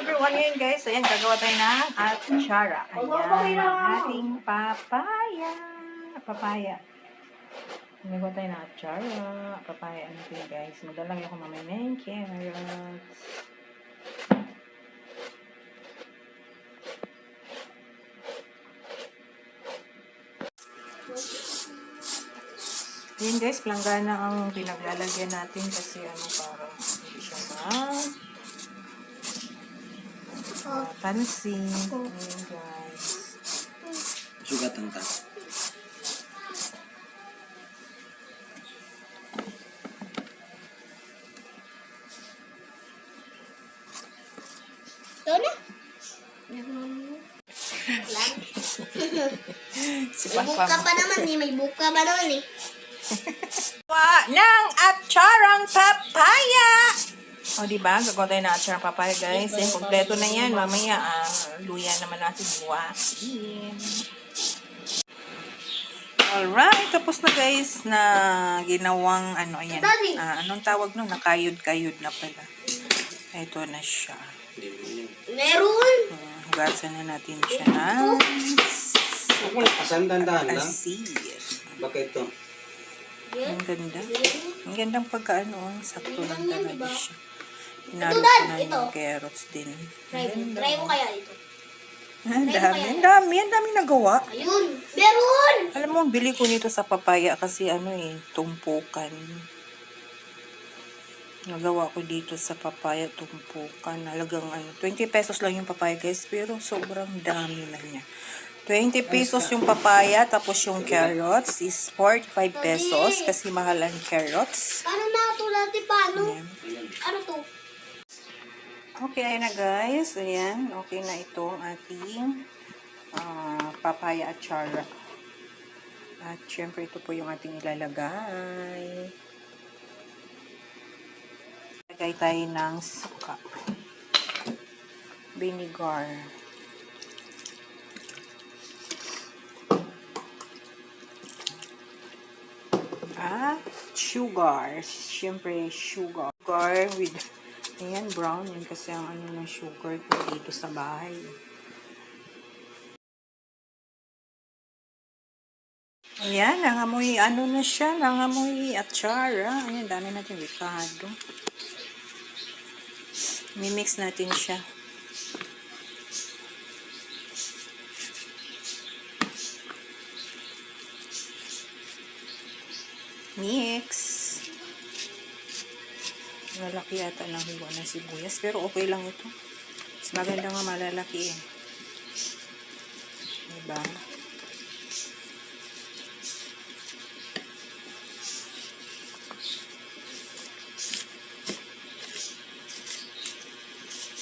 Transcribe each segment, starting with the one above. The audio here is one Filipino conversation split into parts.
everyone ngayon guys. Ayan, gagawa tayo ng atsara. Ayan, ating papaya. Papaya. Gagawa tayo ng atsara. Papaya. Ano ito guys? Madalang ako mamay ng carrots. Ayan guys, planggana ang pinaglalagyan natin kasi ano para hindi siya ma uh, pansin. Ayan guys. Sugatan ta. Ito na. Si May buka pa naman eh. May buka pa naman eh. Wa ng atsarang papaya! O, di ba? Gagawa tayo ng atsarang papaya, guys. Yan, kompleto na yan. Mamaya, ah, luya naman natin buwasin. Alright, tapos na guys na ginawang ano ayan. Ah, anong tawag nun? Nakayod-kayod na pala. Ito na siya. Meron. Ah, hugasan na natin siya ng Ako lang, pasandandahan lang. asir. Bakit ito? Ang ganda. Ang gandang pagkaano, ang sakto lang talaga siya. Inalo Ito, ko na ito. yung carrots din. Try mo. Try mo kaya ito. Ang dami, ang dami, ang dami nagawa. Ayun. Meron. Alam mo, ang bili ko nito sa papaya kasi ano eh, tumpukan. Nagawa ko dito sa papaya, tumpukan. Halagang ano, 20 pesos lang yung papaya guys, pero sobrang dami na niya. 20 pesos yung papaya, tapos yung carrots is 45 pesos kasi mahal ang carrots. Paano Okay, ayan na guys. Ayan, okay na itong ating ah, papaya at chara. At syempre ito po yung ating ilalagay. Lagay tayo ng suka. Vinegar. At sugar. Syempre sugar. Sugar with Ayan, brown yun kasi ang ano ng sugar ko dito sa bahay. Ayan, nangamoy, ano na siya, nangamoy atsara. Ayan, dami natin ricado. Mimix natin siya. Mix. Malaki yata ng hiwa ng sibuyas. Pero okay lang ito. Mas maganda nga malalaki eh. Diba?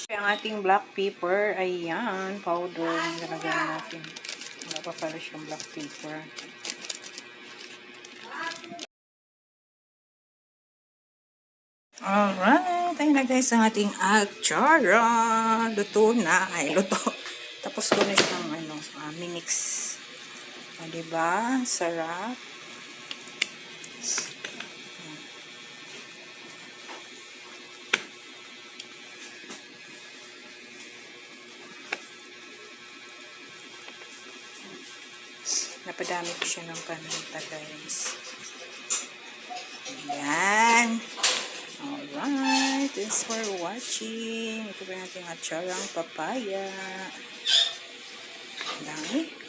Ang ating black pepper, ayan, powder, nilagay natin. Wala pa pala siyang black pepper. Alright, ayun na guys ang ating atsara. Luto na. Ay, luto. Tapos ko na siyang ano, uh, minix. O, diba? Sarap. Napadami ko siya ng paminta guys. Ayan. Alright, thanks for watching. Ito pa yung ating atsarang papaya. Ang Dami.